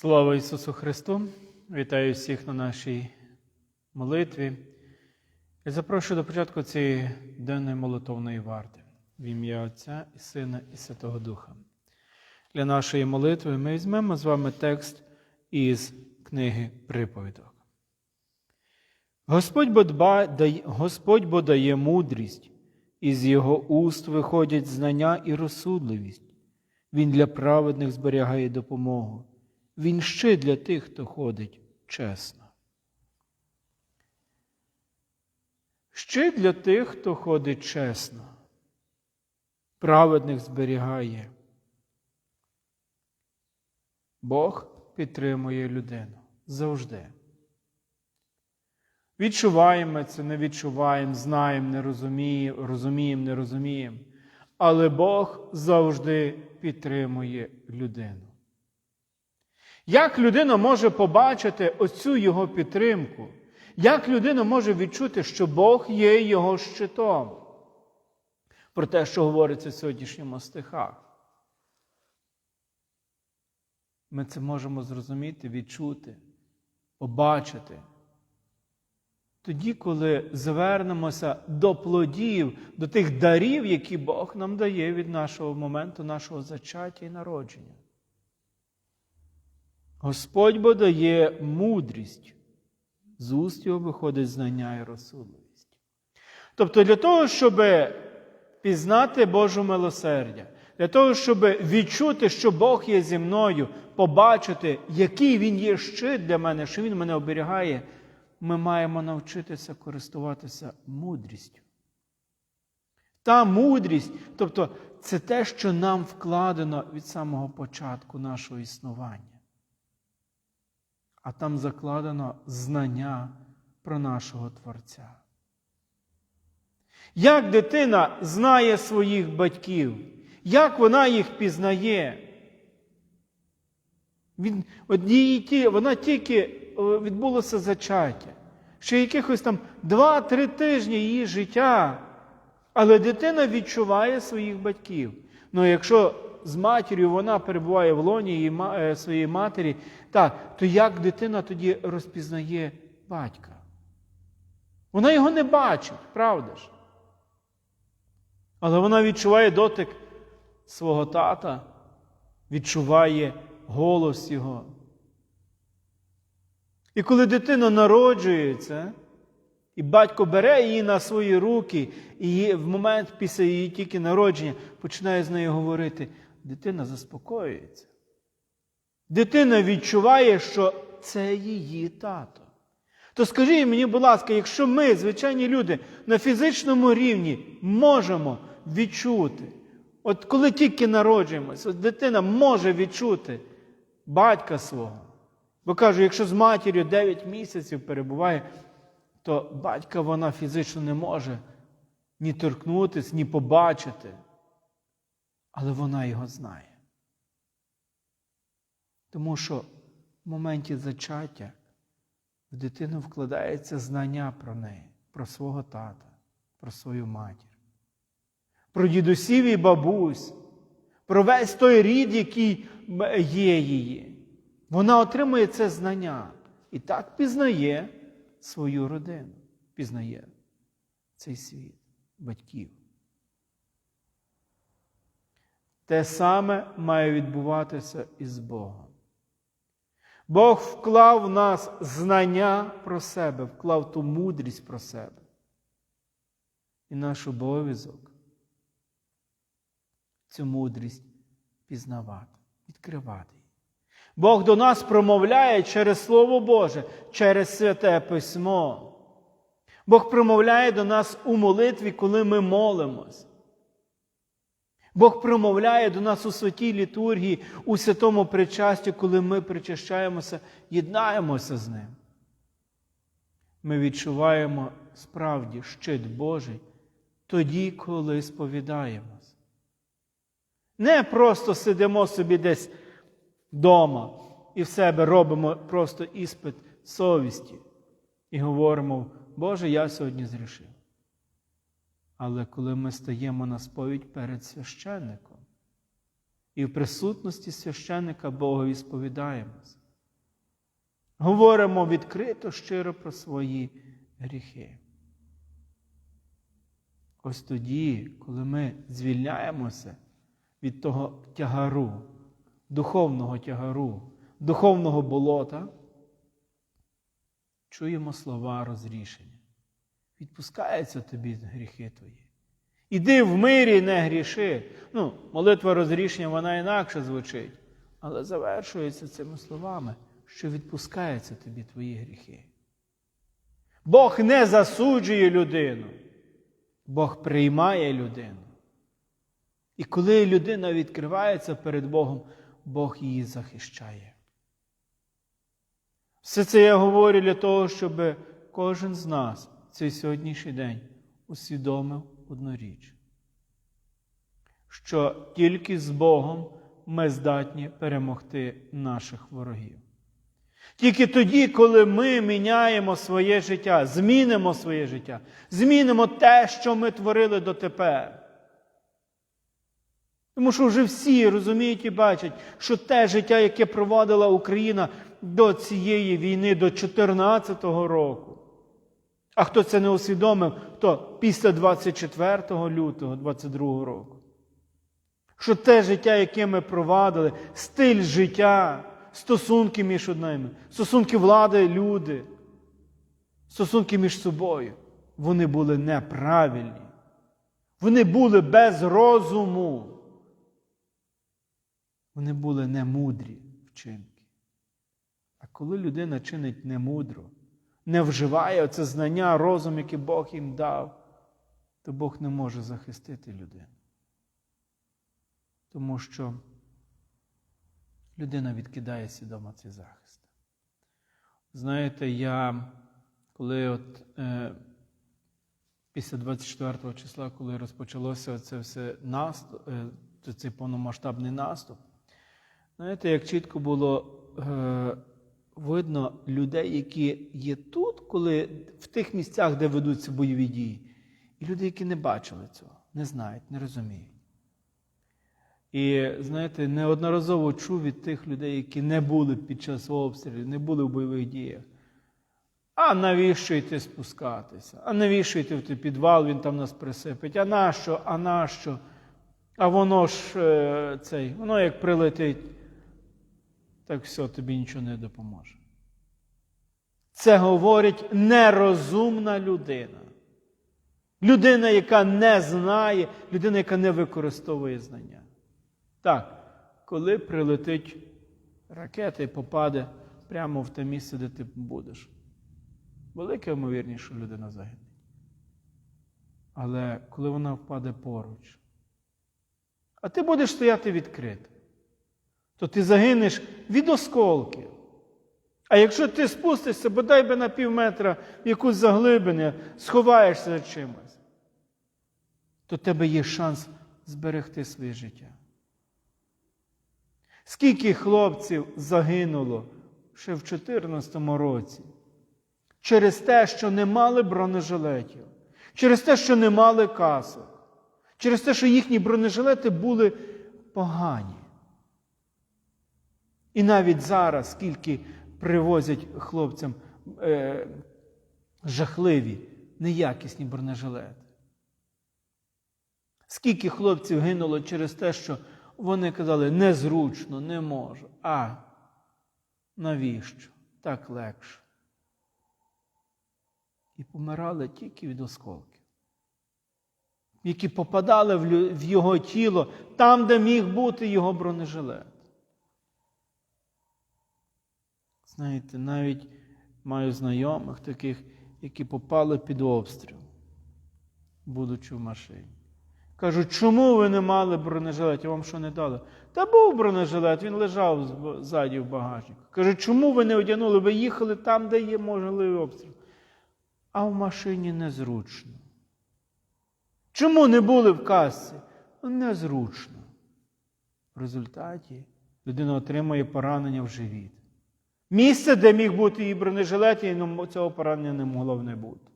Слава Ісусу Христу! Вітаю всіх на нашій молитві. Я запрошую до початку цієї денної молитовної варти в ім'я Отця і Сина і Святого Духа. Для нашої молитви ми візьмемо з вами текст із книги Приповідок. Господь бо, дба, дає, Господь бо дає мудрість, із його уст виходять знання і розсудливість. Він для праведних зберігає допомогу. Він ще для тих, хто ходить чесно. Ще для тих, хто ходить чесно. Праведних зберігає. Бог підтримує людину завжди. Відчуваємо це, не відчуваємо, знаємо, не розуміємо, розуміємо, не розуміємо. Але Бог завжди підтримує людину. Як людина може побачити оцю його підтримку? Як людина може відчути, що Бог є його щитом? Про те, що говориться в сьогоднішньому стихах. Ми це можемо зрозуміти, відчути, побачити. Тоді, коли звернемося до плодів, до тих дарів, які Бог нам дає від нашого моменту, нашого зачаття і народження. Господь бо дає мудрість, з уст його виходить знання і розсудливість. Тобто, для того, щоб пізнати Божу милосердя, для того, щоб відчути, що Бог є зі мною, побачити, який Він є щит для мене, що Він мене оберігає, ми маємо навчитися користуватися мудрістю. Та мудрість, тобто це те, що нам вкладено від самого початку нашого існування а там закладено знання про нашого Творця. Як дитина знає своїх батьків, як вона їх пізнає? Він, однієї, вона тільки відбулося зачаття. Ще якихось там 2-3 тижні її життя, але дитина відчуває своїх батьків. Ну, якщо з матір'ю вона перебуває в лоні її, своєї матері, так, то як дитина тоді розпізнає батька? Вона його не бачить, правда ж? Але вона відчуває дотик свого тата, відчуває голос його. І коли дитина народжується, і батько бере її на свої руки, і в момент після її тільки народження починає з нею говорити, дитина заспокоюється. Дитина відчуває, що це її тато. То скажіть мені, будь ласка, якщо ми, звичайні люди, на фізичному рівні можемо відчути, от коли тільки народжуємося, от дитина може відчути батька свого. Бо кажу, якщо з матір'ю 9 місяців перебуває, то батька вона фізично не може ні торкнутися, ні побачити, але вона його знає. Тому що в моменті зачаття в дитину вкладається знання про неї, про свого тата, про свою матір, про дідусів і бабусь, про весь той рід, який є її. Вона отримує це знання і так пізнає свою родину, пізнає цей світ, батьків. Те саме має відбуватися і з Богом. Бог вклав в нас знання про себе, вклав ту мудрість про себе. І наш обов'язок цю мудрість пізнавати, відкривати. Бог до нас промовляє через Слово Боже, через Святе Письмо. Бог промовляє до нас у молитві, коли ми молимось. Бог промовляє до нас у святій літургії, у святому причасті, коли ми причащаємося, єднаємося з Ним. Ми відчуваємо справді щит Божий тоді, коли сповідаємось. Не просто сидимо собі десь вдома і в себе робимо просто іспит совісті і говоримо, Боже, я сьогодні зрішив. Але коли ми стаємо на сповідь перед священником і в присутності священника Богові сповідаємось, говоримо відкрито, щиро про свої гріхи. Ось тоді, коли ми звільняємося від того тягару, духовного тягару, духовного болота, чуємо слова розрішення. Відпускаються тобі гріхи твої. Іди в мирі, не гріши. Ну, молитва розрішення, вона інакше звучить, але завершується цими словами, що відпускаються тобі твої гріхи. Бог не засуджує людину, Бог приймає людину. І коли людина відкривається перед Богом, Бог її захищає. Все це я говорю для того, щоб кожен з нас цей сьогоднішній день усвідомив одну річ, що тільки з Богом ми здатні перемогти наших ворогів. Тільки тоді, коли ми міняємо своє життя, змінимо своє життя, змінимо те, що ми творили дотепер. Тому що вже всі розуміють і бачать, що те життя, яке проводила Україна до цієї війни, до 2014 року. А хто це не усвідомив, то після 24 лютого 22 року. Що те життя, яке ми провадили, стиль життя, стосунки між одними, стосунки влади, люди, стосунки між собою, вони були неправильні. Вони були без розуму. Вони були немудрі вчинки. А коли людина чинить немудро, не вживає оце знання, розум, який Бог їм дав, то Бог не може захистити людину. Тому що людина відкидає свідомо цей захист. Знаєте, я коли от е, після 24 числа, коли розпочалося це все наступ, е, цей повномасштабний наступ, знаєте, як чітко було е, видно людей, які є тут, коли в тих місцях, де ведуться бойові дії, і люди, які не бачили цього, не знають, не розуміють. І знаєте, неодноразово чув від тих людей, які не були під час обстрілів, не були в бойових діях. А навіщо йти спускатися? А навіщо йти в той підвал, він там нас присипить? А нащо? А нащо? А воно ж е, цей, воно як прилетить, так все, тобі нічого не допоможе. Це говорить нерозумна людина. Людина, яка не знає, людина, яка не використовує знання. Так, коли прилетить ракета і попаде прямо в те місце, де ти будеш. Велика ймовірність, що людина загине. Але коли вона впаде поруч, а ти будеш стояти відкрито, то ти загинеш від осколків. А якщо ти спустишся, бодай би на пів метра в якусь заглибину, сховаєшся за чимось, то в тебе є шанс зберегти своє життя. Скільки хлопців загинуло ще в 2014 році через те, що не мали бронежилетів, через те, що не мали касок, через те, що їхні бронежилети були погані. І навіть зараз, скільки привозять хлопцям е, жахливі, неякісні бронежилети. Скільки хлопців гинуло через те, що вони казали, незручно, не можу. А навіщо? Так легше. І помирали тільки від осколків, які попадали в його тіло там, де міг бути його бронежилет. Знаєте, навіть маю знайомих таких, які попали під обстріл, будучи в машині. Кажуть, чому ви не мали бронежилет? Я вам що не дали? Та був бронежилет, він лежав ззаді в багажнику. Кажуть, чому ви не одягнули? Ви їхали там, де є можливий обстріл. А в машині незручно. Чому не були в касці? Незручно. В результаті людина отримує поранення в живіт. Місце, де міг бути її бронежилет, і цього поранення не могло б не бути.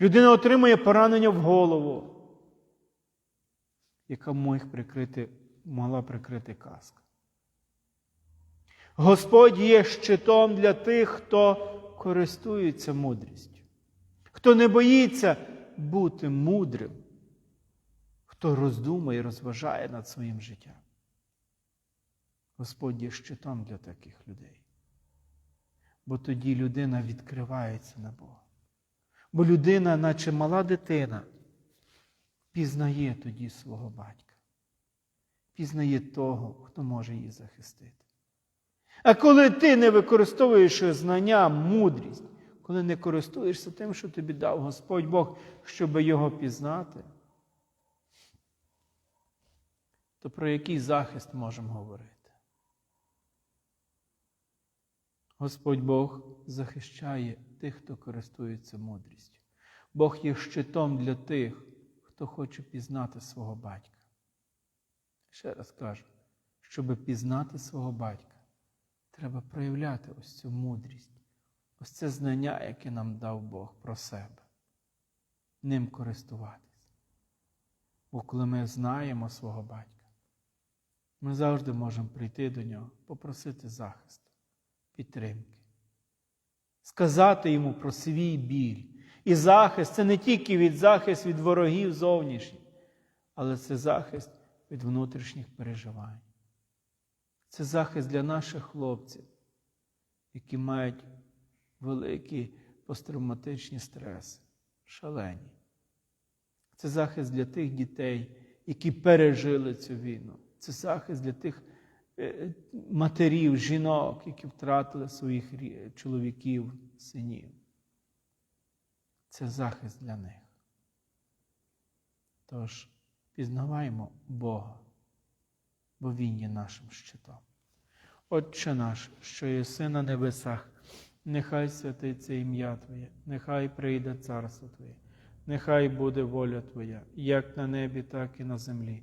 Людина отримує поранення в голову яка міг прикрити, могла прикрити каска. Господь є щитом для тих, хто користується мудрістю, хто не боїться бути мудрим, хто роздумує і розважає над своїм життям. Господь є щитом для таких людей. Бо тоді людина відкривається на Бога. Бо людина, наче мала дитина, пізнає тоді свого батька, пізнає того, хто може її захистити. А коли ти не використовуєш знання, мудрість, коли не користуєшся тим, що тобі дав Господь Бог, щоб його пізнати, то про який захист можемо говорити? Господь Бог захищає тих, хто користується мудрістю. Бог є щитом для тих, хто хоче пізнати свого батька. Ще раз кажу, щоб пізнати свого батька, треба проявляти ось цю мудрість, ось це знання, яке нам дав Бог про себе, ним користуватись. Бо коли ми знаємо свого батька, ми завжди можемо прийти до нього, попросити захисту, підтримки, сказати йому про свій біль. І захист це не тільки від захист від ворогів зовнішніх, але це захист від внутрішніх переживань. Це захист для наших хлопців, які мають великі посттравматичні стреси, шалені. Це захист для тих дітей, які пережили цю війну. Це захист для тих матерів, жінок, які втратили своїх чоловіків, синів. Це захист для них. Тож пізнаваємо Бога, бо Він є нашим щитом. Отче наш, що єси на небесах, нехай святиться ім'я Твоє, нехай прийде царство Твоє, нехай буде воля Твоя, як на небі, так і на землі.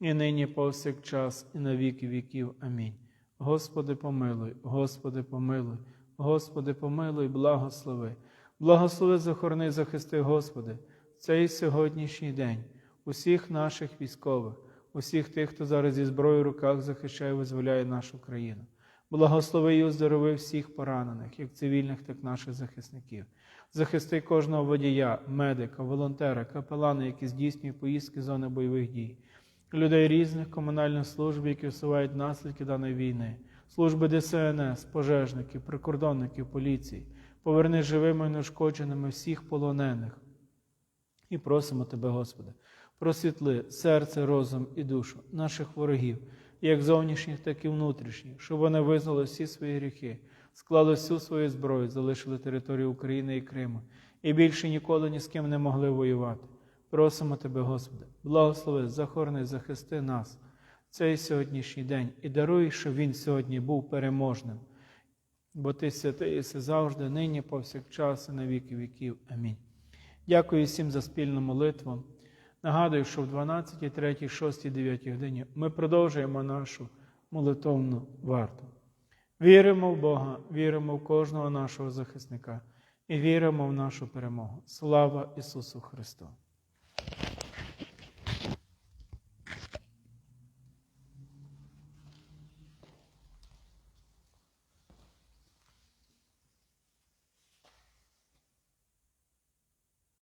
і нині повсякчас, і на віки віків. Амінь. Господи, помилуй, Господи, помилуй, Господи, помилуй, благослови. Благослови, захорони, захисти, Господи, в цей сьогоднішній день, усіх наших військових, усіх тих, хто зараз зі зброєю в руках захищає і визволяє нашу країну. Благослови і оздорови всіх поранених, як цивільних, так і наших захисників. Захисти кожного водія, медика, волонтера, капелана, які здійснюють поїздки зони бойових дій людей різних комунальних служб, які усувають наслідки даної війни, служби ДСНС, пожежників, прикордонників, поліції, поверни живими і неушкодженими всіх полонених. І просимо Тебе, Господи, просвітли серце, розум і душу наших ворогів, як зовнішніх, так і внутрішніх, щоб вони визнали всі свої гріхи, склали всю свою зброю, залишили територію України і Криму, і більше ніколи ні з ким не могли воювати. Просимо Тебе, Господи, благослови, захорони, захисти нас в цей сьогоднішній день і даруй, щоб він сьогодні був переможним. Бо Ти святий, єси завжди, нині, повсякчас, і на віки віків. Амінь. Дякую всім за спільну молитву. Нагадую, що в 12, 3, 6, 9 годині ми продовжуємо нашу молитовну варту. Віримо в Бога, віримо в кожного нашого захисника і віримо в нашу перемогу. Слава Ісусу Христу!